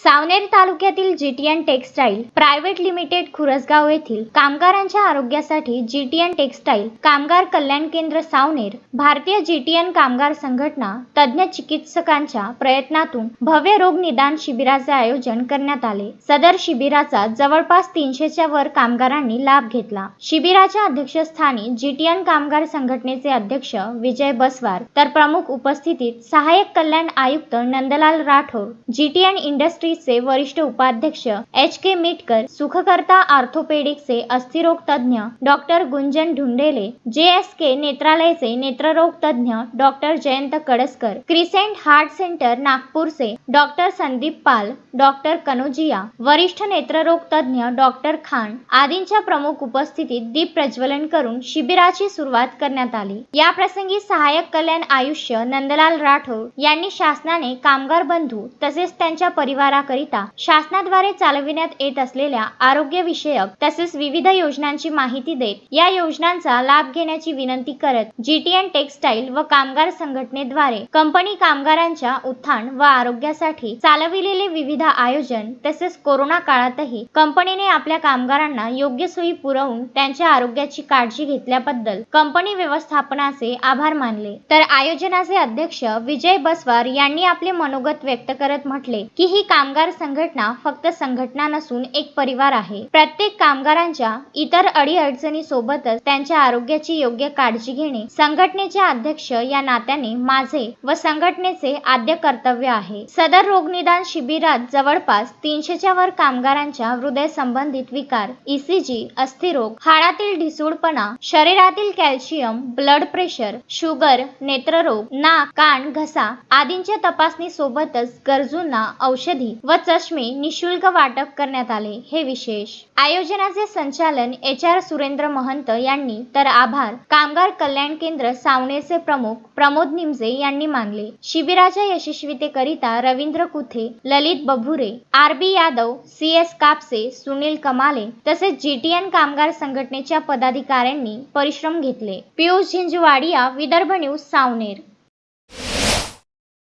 सावनेर तालुक्यातील GTN textile private limited Khursgaon येथील कामगारांच्या आरोग्यासाठी जीटीएन टेक्सटाईल कामगार कल्याण केंद्र सावनेर भारतीय जीटीएन कामगार संघटना तज्ज्ञ चिकित्सकांच्या प्रयत्नातून भव्य रोग निदान शिबिराचे आयोजन करण्यात आले. सदर शिबिराचा जवळपास तीनशेच्या वर कामगारांनी लाभ घेतला. शिबिराच्या अध्यक्षस्थानी जीटीएन कामगार संघटनेचे अध्यक्ष विजय बसवार तर प्रमुख उपस्थितीत सहाय्यक कल्याण आयुक्त नंदलाल राठोड जीटीएन इंडस्ट्री इंडस्ट्रीजचे वरिष्ठ उपाध्यक्ष एच के मिटकर सुखकर्ता ऑर्थोपेडिकचे अस्थिरोग तज्ज्ञ डॉक्टर गुंजन ढुंडेले जे एस के नेत्रालयचे नेत्ररोग तज्ज्ञ doctor Jayant Kadaskar crescent heart center नागपूरचे डॉक्टर संदीप पाल डॉक्टर कनोजिया वरिष्ठ नेत्ररोग तज्ज्ञ डॉक्टर खान आदींच्या प्रमुख उपस्थितीत दीप प्रज्वलन करून शिबिराची सुरुवात करण्यात आली. या प्रसंगी सहाय्यक कल्याण आयुष्य नंदलाल राठोड यांनी शासनाने कामगार बंधू तसेच त्यांच्या परिवार उपचाराकरिता शासनाद्वारे चालविण्यात येत असलेल्या आरोग्यविषयक तसेच विविध योजनांची माहिती देत या योजनांचा लाभ घेण्याची विनंती करत जीटीएन टेक्सटाईल व कामगार संघटनेद्वारे कंपनी कामगारांच्या उत्थान व आरोग्यासाठी चालविलेले विविध आयोजन तसेच कोरोना काळातही कंपनीने आपल्या कामगारांना योग्य सोयी पुरवून त्यांच्या आरोग्याची काळजी घेतल्याबद्दल कंपनी व्यवस्थापनाचे आभार मानले. तर आयोजनाचे अध्यक्ष विजय बसवार यांनी आपले मनोगत व्यक्त करत म्हटले की ही काम कामगार संघटना फक्त संघटना नसून एक परिवार आहे. प्रत्येक कामगारांच्या इतर अडीअडचणी सोबतच त्यांच्या आरोग्याची योग्य काळजी घेणे संघटनेचे अध्यक्ष या नात्याने माझे व संघटनेचे आद्य कर्तव्य आहे. सदर रोगनिदान शिबिरात जवळपास तीनशेच्या वर कामगारांच्या हृदय संबंधित विकार ईसीजी अस्थिरोग हाडातील ढिसूळपणा शरीरातील कॅल्शियम ब्लड प्रेशर शुगर नेत्ररोग नाक कान घसा आदींच्या तपासणी सोबतच गरजूंना औषधी व चष्मे निशुल्क वाटप करण्यात आले. हे विशेष आयोजनाचे संचालन एच आर सुरेंद्र महंत यांनी तर आभार कामगार कल्याण केंद्र सावनेरचे प्रमुख प्रमोद निमजे यांनी मानले. शिबिराच्या यशस्वीतेकरिता Ravindra Kuthe Lalit Babhure R B Yadav C S Kapse Sunil Kamale तसेच जीटीएन कामगार संघटनेच्या पदाधिकाऱ्यांनी परिश्रम घेतले. पियुष झिंजवाडिया विदर्भ न्यूज सावनेर.